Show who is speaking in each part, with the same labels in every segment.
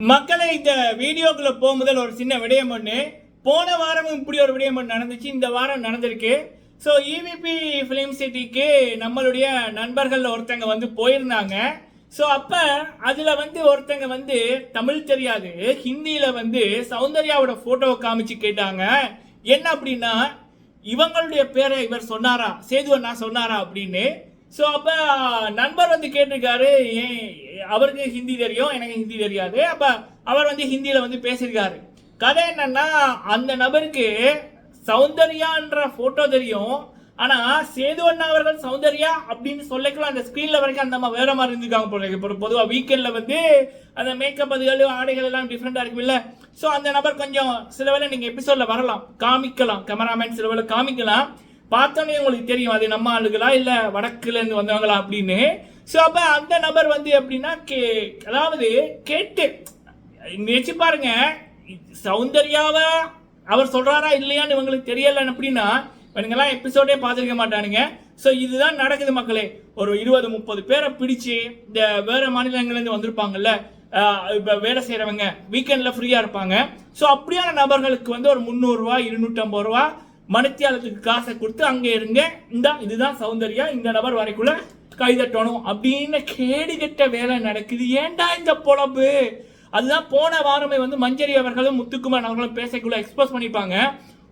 Speaker 1: மக்களை இந்த வீடியோக்குள்ள போகும்போது ஒரு சின்ன விடயம் ஒன்று போன வாரமும் இப்படி ஒரு விடயம் ஒன்று நடந்துச்சு. இந்த வாரம் நடந்திருக்கு. ஸோ இவிபி ஃபிலிம் சிட்டிக்கு நம்மளுடைய நண்பர்களில் ஒருத்தங்க வந்து போயிருந்தாங்க. ஸோ அப்போ அதில் வந்து ஒருத்தங்க வந்து தமிழ் தெரியாது ஹிந்தியில் வந்து சௌந்தர்யாவோட ஃபோட்டோவை காமிச்சு கேட்டாங்க. என்ன அப்படின்னா இவங்களுடைய பேரை இவர் சொன்னாரா சேதுவண்ணா சொன்னாரா அப்படின்னு. ஸோ அப்போ நண்பர் வந்து கேட்டிருக்காரு ஏன் அவருக்கு ஹிந்தி தெரியும் எனக்கு ஹிந்தி தெரியாது. அப்போ அவர் வந்து ஹிந்தியில் வந்து பேசியிருக்காரு. கதை என்னன்னா அந்த நபருக்கு சௌந்தர்யான்ற ஃபோட்டோ தெரியும். ஆனால் சேதுவண்ணா அவர்கள் சௌந்தர்யா அப்படின்னு சொல்லிக்கலாம் அந்த ஸ்க்ரீனில் வரைக்கும் அந்த அம்மா வேற மாதிரி இருந்திருக்காங்க போல இப்போ பொதுவாக வீக்கெண்டில் வந்து அந்த மேக்கப் அதுகள் ஆடைகள் எல்லாம் டிஃப்ரெண்டாக இருக்குல்ல ஸோ அந்த நபர் கொஞ்சம் சில வேலை நீங்கள் எபிசோடில் வரலாம். காமிக்கலாம். கேமராமேன் சில வேலை காமிக்கலாம். பார்த்தோன்னே உங்களுக்கு தெரியும் அது நம்ம ஆளுகளா இல்லை வடக்குலேருந்து வந்தவங்களா அப்படின்னு. ஸோ அப்போ அந்த நபர் வந்து எப்படின்னா கே அதாவது கேட்டு நினைச்சு பாருங்க சௌந்தர்யாவை அவர் சொல்கிறாரா இல்லையான்னு இவங்களுக்கு தெரியல அப்படின்னா இவனுங்கெல்லாம் எபிசோடே பார்த்துருக்க மாட்டானுங்க. ஸோ இதுதான் நடக்குது மக்களே. ஒரு இருபது முப்பது பேரை பிடிச்சு இந்த வேறு மாநிலங்கள்லேருந்து வந்திருப்பாங்கல்ல இப்போ வேலை செய்கிறவங்க வீக்கெண்டில் ஃப்ரீயாக இருப்பாங்க. ஸோ அப்படியான நபர்களுக்கு வந்து ஒரு முந்நூறுரூவா இருநூற்றம்பது ரூபா மணித்தியாலத்துக்கு காசை கொடுத்து அங்கே இருங்க. இந்த இதுதான் சௌந்தர்யா இந்த நபர் வரைக்குள்ள கைதட்டணும் அப்படின்னு கேடுகெட்ட வேலை நடக்குது. ஏன்டா இந்த பொழப்பு? அதுதான் போன வாரமே வந்து மஞ்சரி அவர்களும் முத்துக்குமார் அவர்களும் பேசக்குள்ள எக்ஸ்போஸ் பண்ணிப்பாங்க.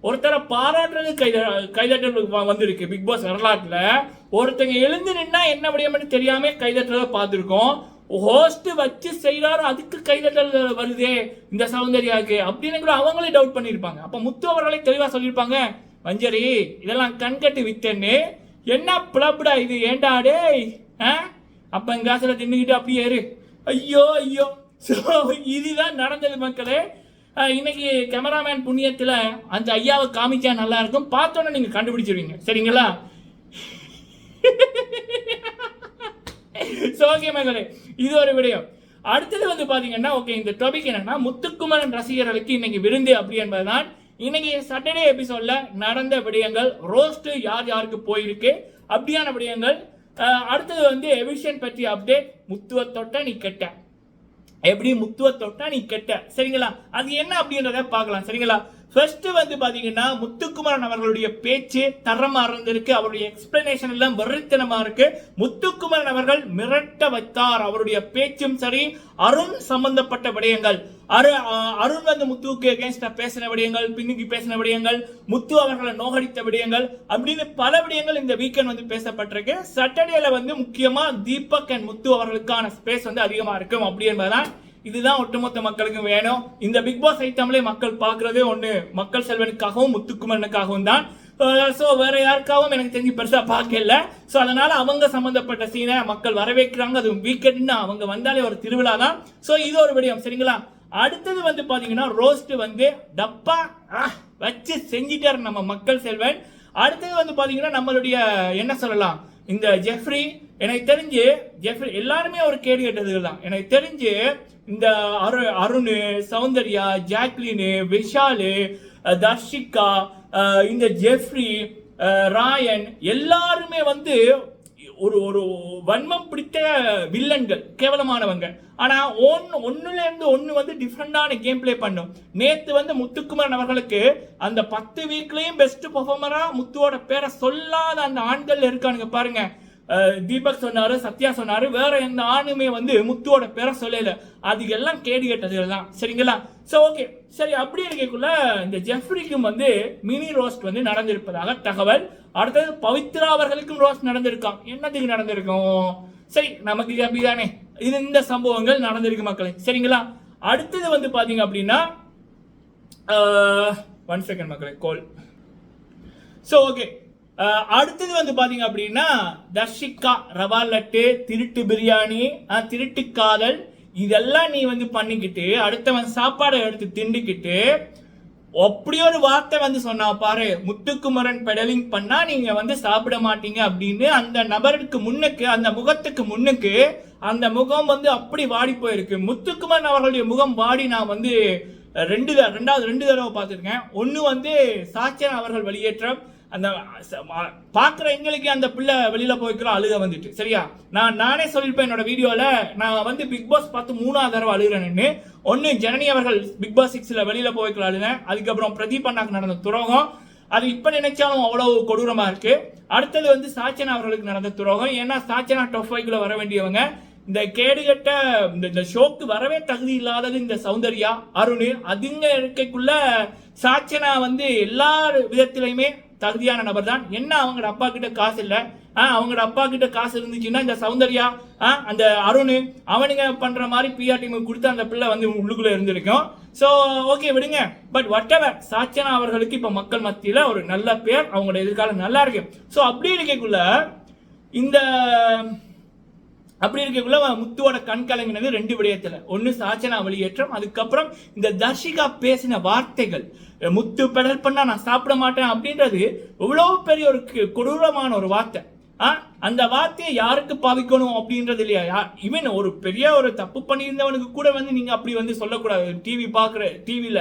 Speaker 1: ஒருத்தரை பாராட்டுறது கைத கைதட்டல் வந்திருக்கு பிக் பாஸ் வரலாற்றில். ஒருத்தங்க எழுந்து நின்னா என்ன விடயம்னு தெரியாம கைதட்டுறதை பார்த்துருக்கோம். ஹோஸ்ட் வச்சு செய்யறாரு அதுக்கு கைதட்டல் வருதே இந்த சௌந்தர்யாவுக்கு அப்படின்னு கூட அவங்களே டவுட் பண்ணியிருப்பாங்க. அப்போ முத்து அவர்களே தெளிவாக சொல்லியிருப்பாங்க. மஞ்சரி இதெல்லாம் கண்கட்டு வித்தன்னு. என்ன பிளப்டா இது? ஏண்டா டேய்? ஆ? அப்ப எங்க காசுல தின்னுக்கிட்டு அப்படியே இரு. ஐயோ ஐயோ. ஸோ இதுதான் நடந்தது மக்களே. இன்னைக்கு கேமராமேன் புண்ணியத்தில் அந்த ஐயாவை காமிச்சா நல்லா இருக்கும். பார்த்தோன்னே நீங்கள் கண்டுபிடிச்சிருவீங்க. சரிங்களா? ஸோ ஓகே மகளே இது ஒரு விடயம். அடுத்தது வந்து பார்த்தீங்கன்னா ஓகே இந்த டாபிக் என்னன்னா முத்துக்குமரன் ரசிகர்களுக்கு இன்னைக்கு விருந்து அப்படி என்பதுதான். இன்னைக்கு சாட்டர்டே எபிசோட்ல நடந்த விடயங்கள் ரோஸ்ட் யார் யாருக்கு போயிருக்கு அப்படியான விடயங்கள் அஹ் அடுத்தது வந்து எவிஷன் பற்றி அப்டேட் முத்துவ தொட்ட நீ கெட்ட. எப்படி முத்துவ தொட்டா நீ கெட்ட? சரிங்களா? அது என்ன அப்படின்றத பார்க்கலாம். சரிங்களா? ஃபர்ஸ்ட் வந்து பாத்தீங்கன்னா முத்துக்குமரன் அவர்களுடைய பேச்சு தரமா இருந்திருக்கு. அவருடைய எக்ஸ்பிளனேஷன் எல்லாம் வெறித்தனமா இருக்கு. முத்துக்குமரன் அவர்கள் மிரட்ட வைத்தார். அவருடைய பேச்சும் சரி அருண் சம்பந்தப்பட்ட விடயங்கள். அரு அருண் வந்து முத்துவுக்கு அகேன்ஸ்டா பேசின விடயங்கள் பின்னுக்கு பேசின விடயங்கள் முத்து அவர்களை நோகடித்த விடயங்கள் அப்படின்னு பல விடயங்கள் இந்த வீக்கெண்ட் வந்து பேசப்பட்டிருக்கு. சாட்டர்டேல வந்து முக்கியமா தீபக் அண்ட் முத்து அவர்களுக்கான ஸ்பேஸ் வந்து அதிகமா இருக்கும். அப்படி என்பதுதான் இதுதான் ஒட்டுமொத்த மக்களுக்கும் வேணும். இந்த பிக் பாஸ் ஐட்டம்லே மக்கள் பார்க்குறதே ஒன்று மக்கள் செல்வனுக்காகவும் முத்துக்குமரனுக்காகவும் தான். ஸோ வேற யாருக்காகவும் எனக்கு தெரிஞ்சு பெருசாக பார்க்கல. ஸோ அதனால அவங்க சம்மந்தப்பட்ட சீனை மக்கள் வரவேற்கிறாங்க. அது வீக்கெண்ட்னா அவங்க வந்தாலே ஒரு திருவிழா தான். ஸோ இது ஒரு விடயம். சரிங்களா? அடுத்தது வந்து பார்த்தீங்கன்னா ரோஸ்ட் வந்து டப்பா ஆ, வச்சு செஞ்சிட்டார் நம்ம மக்கள் செல்வன். அடுத்தது வந்து பார்த்தீங்கன்னா நம்மளுடைய என்ன சொல்லலாம்? இந்த ஜெஃப்ரி எனக்கு தெரிஞ்சு ஜெஃப்ரி எல்லாருமே ஒரு கேடு கேட்டதுகள் தான். எனக்கு தெரிஞ்சு இந்த அரு அருண் சௌந்தர்யா ஜாக்லின் விஷாலு தர்ஷிகா இந்த ஜெஃப்ரி ராயன் எல்லாருமே வந்து ஒரு ஒரு வன்மம் பிடித்த வில்லன்கள் கேவலமானவங்க. ஆனால் ஒன்று ஒன்றுலேருந்து ஒன்று வந்து டிஃப்ரெண்டான கேம் ப்ளே பண்ணும். நேற்று வந்து முத்துக்குமரன் அவர்களுக்கு அந்த பத்து வீக்லேயும் பெஸ்ட் பர்ஃபார்மராக முத்துவோட பேரை சொல்லாத அந்த ஆண்கள் இருக்கானுங்க பாருங்கள் தீபக் சொன்னாரு சத்யா சொன்னாரு வேற எந்த ஆணுமே வந்து முத்துவோட பேரை சொல்லல. அது எல்லாம் கேடு கேட்டதுகள் தான். சரிங்களா? சோ ஓகே சரி அப்படி இருக்கக்குள்ள இந்த ஜெஃப்ரிக்கும் வந்து மினி ரோஸ்ட் வந்து நடந்திருப்பதாக தகவல். அடுத்தது பவித்ரா அவர்களுக்கும் ரோஸ்ட் நடந்திருக்காம். என்னத்துக்கு நடந்திருக்கும்? சரி நமக்கு அப்படிதானே. இது இந்த சம்பவங்கள் நடந்திருக்கு மக்களே. சரிங்களா? அடுத்தது வந்து பாத்தீங்க அப்படின்னா ஒன் செகண்ட் மக்களே கோல் ஸோ ஓகே அடுத்தது வந்து பாத்தீங்க அப்படின்னா தர்ஷிகா ரவா லட்டு திருட்டு பிரியாணி திருட்டு காதல் இதெல்லாம் நீ வந்து பண்ணிக்கிட்டு அடுத்தவன் சாப்பாடை எடுத்து திண்டுக்கிட்டு அப்படி ஒரு வார்த்தை வந்து சொன்னா பாரு முத்துக்குமரன் பெடலிங் பண்ணா நீங்க வந்து சாப்பிட மாட்டீங்க அப்படின்னு அந்த நபருக்கு முன்னுக்கு அந்த முகத்துக்கு முன்னுக்கு அந்த முகம் வந்து அப்படி வாடி போயிருக்கு. முத்துக்குமரன் அவர்களுடைய முகம் வாடி நான் வந்து ரெண்டு ரெண்டாவது ரெண்டு தடவை பார்த்துருக்கேன். ஒன்று வந்து சாச்சன் அவர்கள் வெளியேற்றம் அந்த ச- பார்க்குற எங்களுக்கு அந்த பிள்ளை வெளியில் போய்க்கலாம் அழுக வந்துட்டு. சரியா? நான் நானே சொல்லியிருப்பேன் என்னோட வீடியோவில் நான் வந்து பிக் பாஸ் பார்த்து மூணாவது தடவை அழுகிறேன்னு ஒன்று ஜனனி அவர்கள் பிக் பாஸ் சிக்ஸில் வெளியில் போய்க்கலாம் அழுதேன் அதுக்கப்புறம் பிரதீப் அண்ணாக்கு நடந்த துரோகம். அது இப்போ நினைச்சாலும் அவ்வளோ கொடூரமாக இருக்கு. அடுத்தது வந்து சாச்சனா அவர்களுக்கு நடந்த துரோகம். ஏன்னா சாச்சனா டாப் ஃபைவ்ல வர வேண்டியவங்க. இந்த கேடுகட்ட இந்த இந்த ஷோக்கு வரவே தகுதி இல்லாதது இந்த சௌந்தர்யா அருண். அதுங்க இருக்கைக்குள்ள சாச்சனா வந்து எல்லா விதத்திலையுமே தகுதியான நபர் தான் என்ன அவங்களோட அப்பா கிட்ட காசு இல்லை? ஆ, அவங்களோட அப்பா கிட்ட காசு இருந்துச்சுன்னா இந்த சௌந்தர்யா ஆ, அந்த அருண் அவனுங்க பண்ற மாதிரி பிஆர் டீமுக்கு கொடுத்து அந்த பிள்ளை வந்து உள்ளுக்குள்ள இருந்திருக்கும். ஸோ ஓகே விடுங்க. பட் whatever சாச்சனா அவர்களுக்கு இப்போ மக்கள் மத்தியில் ஒரு நல்ல பேர் அவங்களோட எதிர்காலம் நல்லா இருக்கு. ஸோ அப்படி இருக்கக்குள்ள இந்த அப்படி இருக்கக்குள்ள முத்துவோட கண் கலங்கினது ரெண்டு விடயத்துல. ஒன்னு சாச்சனா வெளியேற்றம் அதுக்கப்புறம் இந்த தர்ஷிகா பேசின வார்த்தைகள். முத்து பெடல் பண்ணா நான் சாப்பிட மாட்டேன் அப்படின்றது எவ்வளவு பெரிய ஒரு கொடூரமான ஒரு வார்த்தை. அந்த வார்த்தையை யாருக்கு பாவிக்கணும் அப்படின்றது இல்லையா? இவன் ஒரு பெரிய ஒரு தப்பு பண்ணியிருந்தவனுக்கு கூட வந்து நீங்க அப்படி வந்து சொல்லக்கூடாது. டிவி பாக்குற டிவியில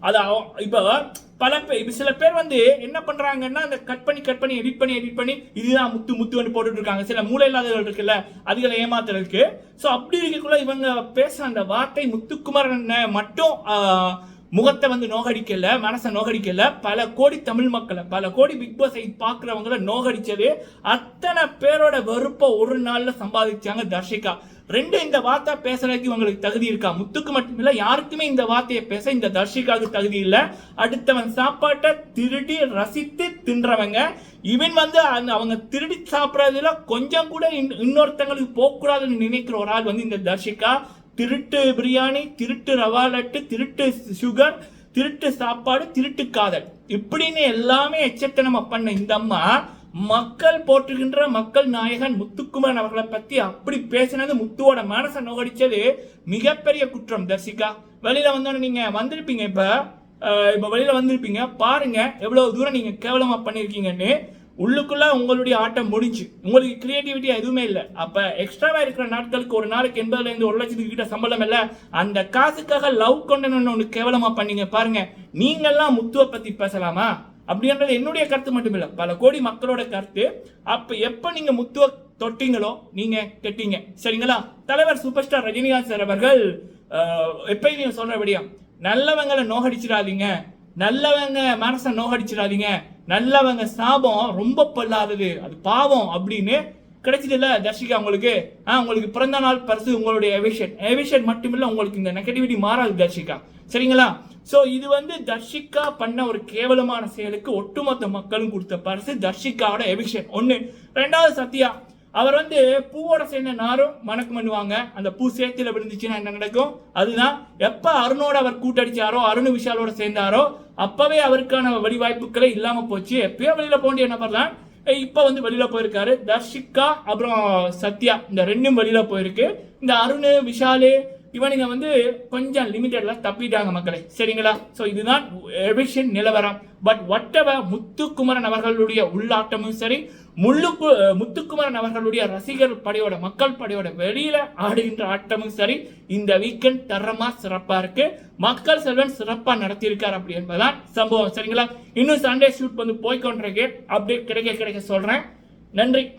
Speaker 1: அது அவ- பல பேர் சில பேர் வந்து என்ன பண்றாங்கன்னா அந்த கட் பண்ணி கட் பண்ணி எடிட் பண்ணி எடிட் பண்ணி இதுதான் முத்து முத்துன்னு போட்டுட்டு இருக்காங்க சில மூளை இல்லாதவர்கள் இருக்குல்ல அதுகளை ஏமாத்துறதுக்கு. ஸோ அப்படி இருக்கக்குள்ள இவங்க பேசுற அந்த வார்த்தை முத்துக்குமரன் மட்டும் முகத்தை வந்து நோகடிக்கல மனசை நோகடிக்கல. பல கோடி தமிழ் மக்களை பல கோடி பிக் பாஸை பார்க்குறவங்கள நோகடிச்சது. அத்தனை பேரோட வெறுப்பை ஒரு நாளில் சம்பாதிச்சாங்க தர்ஷிகா. ரெண்டு இந்த வார்த்தை பேசுறதுக்கு இவங்களுக்கு தகுதி இருக்கா? முத்துக்கு மட்டுமில்ல யாருக்குமே இந்த வார்த்தையை பேச இந்த தர்ஷிகாவுக்கு தகுதி இல்லை. அடுத்தவன் சாப்பாட்டை திருடி ரசித்து தின்றவங்க. இவன் வந்து அந்த அவங்க திருடி சாப்பிட்றதுல கொஞ்சம் கூட இன்- இன்னொருத்தங்களுக்கு போகக்கூடாதுன்னு நினைக்கிற ஒரு ஆள் வந்து இந்த தர்ஷிகா. திருட்டு பிரியாணி திருட்டு ரவா லட்டு திருட்டு சுகர் திருட்டு சாப்பாடு திருட்டு காதல். இப்படின்னு எல்லாமே எச்சத்தனமா பண்ண இந்த அம்மா மக்கள் போற்றுகின்ற மக்கள் நாயகன் முத்துக்குமரன் அவர்களை பத்தி அப்படி பேசினது முத்துவோட மனசை நோகடிச்சது மிகப்பெரிய குற்றம் தர்சிகா. வெளியில வந்தோன்னு நீங்க வந்திருப்பீங்க இப்ப. இப்போ இப்ப வெளியில வந்திருப்பீங்க. பாருங்க எவ்வளவு தூரம் நீங்க கேவலமா பண்ணிருக்கீங்கன்னு. உள்ளுக்குள்ளே உங்களுடைய ஆட்டம் முடிஞ்சு. உங்களுக்கு கிரியேட்டிவிட்டி எதுவுமே இல்லை. அப்போ எக்ஸ்ட்ராவாக இருக்கிற நாட்களுக்கு ஒரு நாளைக்கு எண்பதுலேருந்து ஒரு லட்சத்துக்கு கிட்ட சம்பளம் இல்லை. அந்த காசுக்காக லவ் கொண்டனு ஒன்று கேவலமாக பண்ணீங்க பாருங்கள் நீங்கள்லாம் முத்துவை பற்றி பேசலாமா? அப்படின்றது என்னுடைய கருத்து மட்டும் இல்லை. பல கோடி மக்களோட கருத்து. அப்போ எப்போ நீங்கள் முத்துவ தொட்டிங்களோ நீங்கள் கெட்டீங்க. சரிங்களா? தலைவர் சூப்பர் ஸ்டார் ரஜினிகாந்த் சார் அவர்கள் எப்பயும் நீங்கள் சொல்கிறபடியா நல்லவங்களை நோகடிச்சிடாதீங்க. நல்லவங்க மனசை நோகடிச்சிடாதீங்க. நல்லவங்க சாபம் ரொம்ப பல்லாதது. அது பாவம் அப்படின்னு கிடைச்சதுல தர்ஷிகா உங்களுக்கு. ஆ உங்களுக்கு பிறந்த நாள் பரிசு உங்களுடைய எவிஷன் எவிஷன் மட்டுமில்ல உங்களுக்கு இந்த நெகட்டிவிட்டி மாறாது தர்ஷிகா. சரிங்களா? ஸோ இது வந்து தர்ஷிகா பண்ண ஒரு கேவலமான செயலுக்கு ஒட்டுமொத்த மக்களும் கொடுத்த பரிசு தர்ஷிகாவோட எவிஷன் ஒன்று ரெண்டாவது சத்யா அவர் வந்து பூவோட சேர்ந்த நாரும் மணக்கம் பண்ணுவாங்க. அந்த பூ சேத்துல விழுந்துச்சுன்னா என்ன நடக்கும்? அதுதான் எப்ப அருணோட அவர் கூட்டடிச்சாரோ அருண் விஷாலோட சேர்ந்தாரோ அப்பவே அவருக்கான வழிவாய்ப்புகளே இல்லாம போச்சு. எப்பயோ வெளியில போக வேண்டிய நபர் தான் இப்ப வந்து வெளியில போயிருக்காரு. தர்ஷிகா அப்புறம் சத்யா. இந்த ரெண்டும் வெளியில போயிருக்கு. இந்த அருண் விஷாலு இவனுங்க வந்து கொஞ்சம் லிமிட்டட்ல தப்பிட்டாங்க மக்களை. சரிங்களா? ஸோ இதுதான் எவிஷன் நிலவரம். பட் whatever முத்துக்குமரன் அவர்களுடைய உள்ளாட்டமும் சரி முள்ளுக்கு முத்துக்குமரன் அவர்களுடைய ரசிகர் படையோட மக்கள் படையோட வெளியில ஆடுகின்ற ஆட்டமும் சரி இந்த வீக்கெண்ட் தரமா சிறப்பா இருக்கு. மக்கள் செல்வன் சிறப்பா நடத்தியிருக்கார் அப்படி என்பதுதான் சம்பவம். சரிங்களா? இன்னும் சண்டே ஷூட் வந்து போய்கொண்டிருக்கு அப்டேட் கிடைக்க கிடைக்க சொல்றேன். நன்றி.